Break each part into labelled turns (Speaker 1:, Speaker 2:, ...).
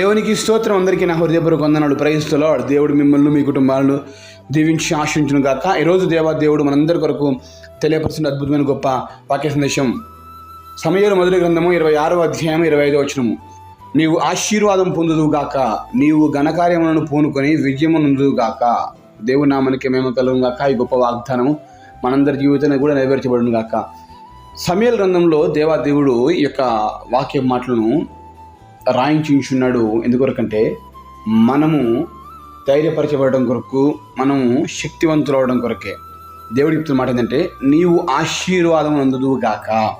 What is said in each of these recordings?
Speaker 1: దేవునికి స్తోత్రం. అందరికీ నా హృదయపూర్వక వందనాలు. ప్రయత్నిస్తులో దేవుడు మిమ్మల్ని మీ కుటుంబాలను దీవించి ఆశించును గాక. ఈరోజు దేవా దేవుడు మనందరి కొరకు తెలియపరుస్తున్న అద్భుతమైన గొప్ప వాక్య సందేశం. సమయాలు మొదటి గ్రంథము ఇరవై ఆరో అధ్యాయం ఇరవై ఐదో వచనము. నీవు ఆశీర్వాదం పొందుదు గాక. నీవు ఘనకార్యములను పూనుకొని విజయము గాక. దేవుడు నామనికి మేము కలుగు గాక. ఈ గొప్ప వాగ్దానము మనందరి జీవితాన్ని కూడా నెరవేర్చబడును గాక. సమయల గ్రంథంలో దేవా దేవుడు ఈ యొక్క వాక్య మాటలను రాయించున్నాడు ఎందుకొరకంటే మనము ధైర్యపరచబడడం కొరకు మనము శక్తివంతులు అవడం కొరకే. దేవుడు చెప్తున్న మాట ఏంటంటే నీవు ఆశీర్వాదం అందుదు గాక.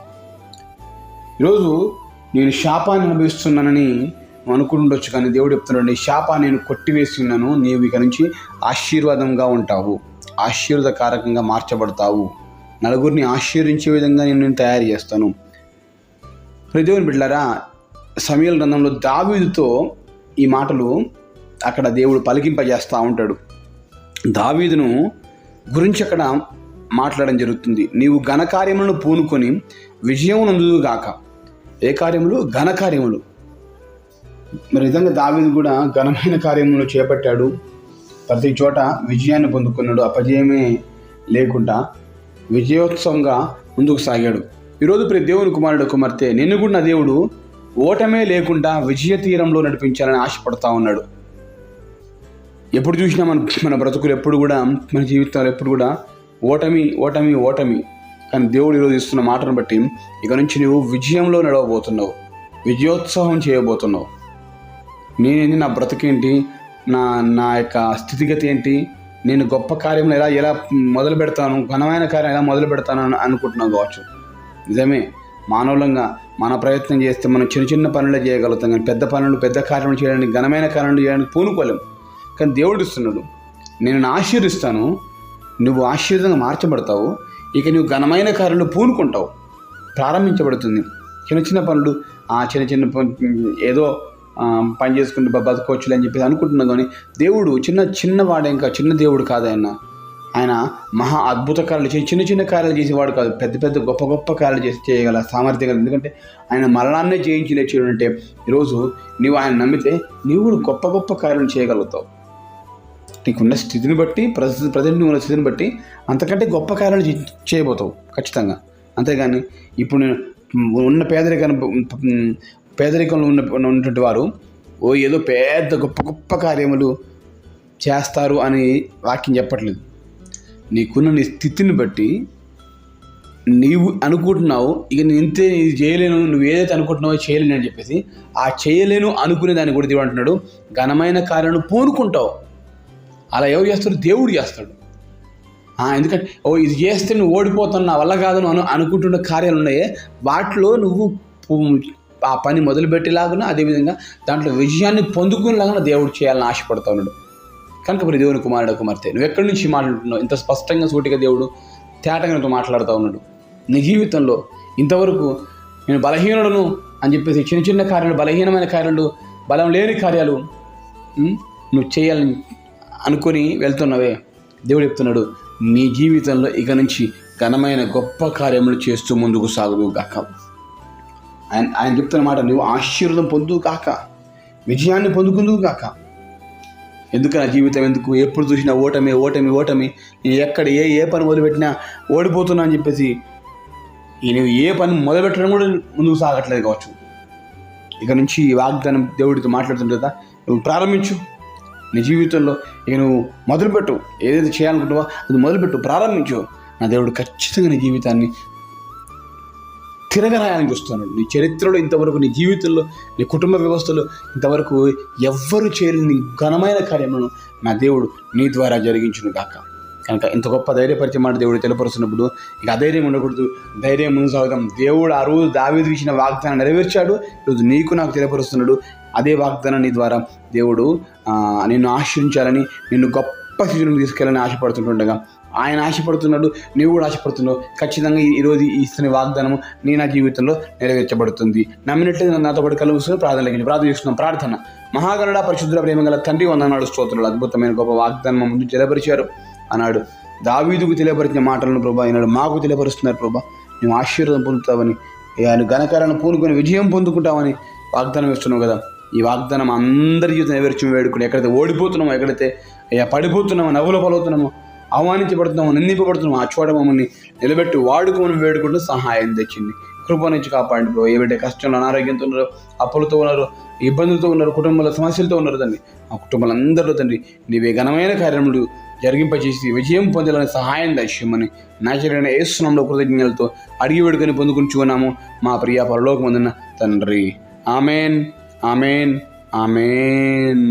Speaker 1: ఈరోజు నేను శాపాన్ని అనుభవిస్తున్నానని అనుకుండొచ్చు అనుకుంటుండొచ్చు కానీ దేవుడు చెప్తున్నాడు నీ శాపాన్ని నేను కొట్టివేసి ఉన్నాను నీవు ఇక నుంచి ఆశీర్వాదంగా ఉంటావు ఆశీర్వాదకారకంగా మార్చబడతావు. నలుగురిని ఆశీర్వించే విధంగా నేను నేను తయారు చేస్తాను. హృదయం బిడ్డారా బిడ్డలారా సమీల గ్రంథంలో దావీదుతో ఈ మాటలు అక్కడ దేవుడు పలికింపజేస్తూ ఉంటాడు. దావీదును గురించి అక్కడ మాట్లాడడం జరుగుతుంది. నీవు ఘనకార్యములను పూనుకొని విజయం నందుగాక ఏ కార్యములు? ఘనకార్యములు మరి నిజంగా దావీదు కూడా ఘనమైన కార్యములు చేపట్టాడు. ప్రతి చోట విజయాన్ని పొందుకున్నాడు. అపజయమే లేకుండా విజయోత్సవంగా ముందుకు సాగాడు. ఈరోజు ప్రతి దేవుని కుమారుడు కుమార్తె నిన్ను కూడా నా దేవుడు ఓటమే లేకుండా విజయ తీరంలో నడిపించాలని ఆశపడతా ఉన్నాడు. ఎప్పుడు చూసినా మన మన బ్రతుకులు ఎప్పుడు కూడా మన జీవితాలు ఎప్పుడు కూడా ఓటమి ఓటమి ఓటమి. కానీ దేవుడు ఈరోజు ఇస్తున్న మాటను బట్టి ఇక నుంచి నువ్వు విజయంలో నడవబోతున్నావు. విజయోత్సవం చేయబోతున్నావు. నేనేంటి నా బ్రతుకేంటి? నా నా యొక్క స్థితిగతి ఏంటి? నేను గొప్ప కార్యంలో ఎలా ఎలా మొదలు పెడతాను ఘనమైన కార్యం ఎలా మొదలు పెడతాను అని అనుకుంటున్నావు కావచ్చు. నిజమే. మానవులంగా మన ప్రయత్నం చేస్తే మనం చిన్న చిన్న పనులు చేయగలుగుతాం. కానీ పెద్ద పనులు పెద్ద కార్యములు చేయడానికి ఘనమైన కార్యములు చేయడానికి పూనుకోలేము కానీ దేవుడు ఇస్తున్నాడు. నేను ఆశీర్దిస్తాను. నువ్వు ఆశీర్వదంగా మార్చబడతావు. ఇక నువ్వు ఘనమైన కార్యాలు పూనుకుంటావు. ప్రారంభించబడుతుంది. చిన్న చిన్న పనులు ఆ చిన్న చిన్న ఏదో పని చేసుకుంటూ బ- అని చెప్పేసి అనుకుంటున్నాం. కానీ దేవుడు చిన్న చిన్నవాడే ఇంకా చిన్న దేవుడు కాదు ఆయన మహా అద్భుత కార్యాలు చేసి చిన్న చిన్న కార్యాలు చేసేవాడు కాదు పెద్ద పెద్ద గొప్ప గొప్ప కార్యాలు చేసి చేయగల సామర్థ్యం గల ఎందుకంటే ఆయన మరణాన్నే జయించి లేచాడు అంటే ఈరోజు నీవు ఆయన నమ్మితే నీవు కూడా గొప్ప గొప్ప కార్యాలు చేయగలుగుతావు. నీకున్న స్థితిని బట్టి ప్రస్తుత ప్రజెంట్ నువ్వు ఉన్న స్థితిని బట్టి అంతకంటే గొప్ప కార్యాలు చేయబోతావు ఖచ్చితంగా. అంతేగాని ఇప్పుడు నేను ఉన్న పేదరికాన్ని పేదరికంలో ఉన్న ఉన్నటువంటి వారు ఓ ఏదో పెద్ద గొప్ప గొప్ప కార్యములు చేస్తారు అని వాక్యం చెప్పట్లేదు. నీకున్న నీ స్థితిని బట్టి నీవు అనుకుంటున్నావు ఇక నేను ఇంతే ఇది చేయలేను నువ్వు ఏదైతే అనుకుంటున్నావో చేయలేను అని చెప్పేసి ఆ చేయలేను అనుకునే దాన్ని కూడా దేవుడు అంటున్నాడు. ఘనమైన కార్యాలను పూనుకుంటావు. అలా ఎవరు చేస్తాడు దేవుడు చేస్తాడు. ఎందుకంటే ఓ ఇది చేస్తే నువ్వు ఓడిపోతాను నా వల్ల కాదు అను అనుకుంటున్న కార్యాలు ఉన్నాయి. వాటిలో నువ్వు ఆ పని మొదలుపెట్టేలాగా అదేవిధంగా దాంట్లో విజయాన్ని పొందుకునేలాగా దేవుడు చేయాలని ఆశపడతా ఉన్నాడు. కనుక దేవుని కుమారుడు కుమార్తె. నువ్వు ఎక్కడి నుంచి మాట్లాడుతున్నావు? ఇంత స్పష్టంగా సూటిగా దేవుడు తేటగా మాట్లాడుతూ ఉన్నాడు. నీ జీవితంలో ఇంతవరకు నేను బలహీనుడను అని చెప్పేసి చిన్న చిన్న కార్యాలు బలహీనమైన కార్యాలు బలం లేని కార్యాలు నువ్వు చేయాలని అనుకొని వెళ్తున్నవే. దేవుడు చెప్తున్నాడు నీ జీవితంలో ఇక నుంచి ఘనమైన గొప్ప కార్యములు చేస్తూ ముందుకు సాగుదు కాక ఆయన ఆయన చెప్తున్న మాట నువ్వు ఆశీర్వాదం పొందువు కాక విజయాన్ని పొందుకుందువు కాక ఎందుకు నా జీవితం ఎందుకు? ఎప్పుడు చూసినా ఓటమి ఓటమి ఓటమి. ఎక్కడ ఏ ఏ పని మొదలుపెట్టినా ఓడిపోతున్నా అని చెప్పేసి ఈ నువ్వు ఏ పని మొదలుపెట్టడం కూడా ముందుకు సాగట్లేదు కావచ్చు. ఇక నుంచి ఈ వాగ్దానం దేవుడితో మాట్లాడుతుంది కదా నువ్వు ప్రారంభించు. నీ జీవితంలో ఇక నువ్వు మొదలుపెట్టు. ఏదైతే చేయాలనుకుంటావో అది మొదలుపెట్టు ప్రారంభించు. నా దేవుడు ఖచ్చితంగా నీ జీవితాన్ని తిరగరాయాలని చూస్తున్నాడు. నీ చరిత్రలో ఇంతవరకు నీ జీవితంలో నీ కుటుంబ వ్యవస్థలో ఇంతవరకు ఎవ్వరు చేయలేని ఘనమైన కార్యములను నా దేవుడు నీ ద్వారా జరిగించును గాక. కనుక ఇంత గొప్ప ధైర్యపరిచే మాట దేవుడు తెలియపరుస్తున్నప్పుడు ఇక అధైర్యం ఉండకూడదు. ధైర్యం ముందు సాగుదాం దేవుడు ఆ రోజు దావీదుకి ఇచ్చిన వాగ్దానం నెరవేర్చాడు. ఈరోజు నీకు నాకు తెలియపరుస్తున్నాడు. అదే వాగ్దానాన్ని నీ ద్వారా దేవుడు నిన్ను ఆశ్రయించాలని నిన్ను గొప్ప స్థితిలో తీసుకెళ్ళాలని ఆశపడుతుంటుండగా ఆయన ఆశపడుతున్నాడు నీవు కూడా ఆశపడుతున్నావు. ఖచ్చితంగా ఈ- ఈరోజు ఈ ఇస్తున్న వాగ్దానము నీ నా జీవితంలో నెరవేర్చబడుతుంది. నమ్మినట్లయితే నాతో పాటు కలుగుతుంది ప్రార్థన లెక్కించి. ప్రార్థన చేస్తున్నాం. ప్రార్థన. మహాగరుడ పరిశుద్ధ ప్రేమ గల తండ్రి వందనాడు స్తోత్రులు అద్భుతమైన గొప్ప వాగ్దానం ముందు జలపరిచారు అన్నాడు. దావీదుకు తెలియపరిచిన మాటలను ప్రభా ఈనాడు మాకు తెలియపరుస్తున్నారు ప్రభా. నువ్వు ఆశీర్వాదం పొందుతావని ఆయన ఘనకారాలను పూనుకొని విజయం పొందుకుంటామని వాగ్దానం ఇస్తున్నావు కదా. ఈ వాగ్దానం అందరి జీవితం నెరవేర్చి వేడుకుని ఎక్కడైతే ఓడిపోతున్నామో ఎక్కడైతే అయ్యా పడిపోతున్నామో నవ్వులో పలుతున్నామో అవమానించబడుతున్నామో నిందింపబడుతున్నామో ఆ చోట మమ్మల్ని నిలబెట్టి వాడుకోమని వేడుకుంటూ సహాయం తెచ్చింది. కృప నుంచి కాపాడండి బ్రో ఏ కష్టంలో అనారోగ్యంతో ఉన్నారు అప్పులతో ఉన్నారు ఇబ్బందులతో ఉన్నారు కుటుంబంలో సమస్యలతో ఉన్నారు తండ్రి ఆ కుటుంబాలందరిలో తండ్రి నీవే ఘనమైన కార్యములు జరిగింపచేసి విజయం పొందాలని సహాయం దశ్యమని నాచరైన ఏసునంలో కృతజ్ఞతలతో అడిగి వేడుకొని పొందుకుని చూనాము. మా ప్రియ పరలోకమందున తండ్రి. ఆమెన్. Amen amen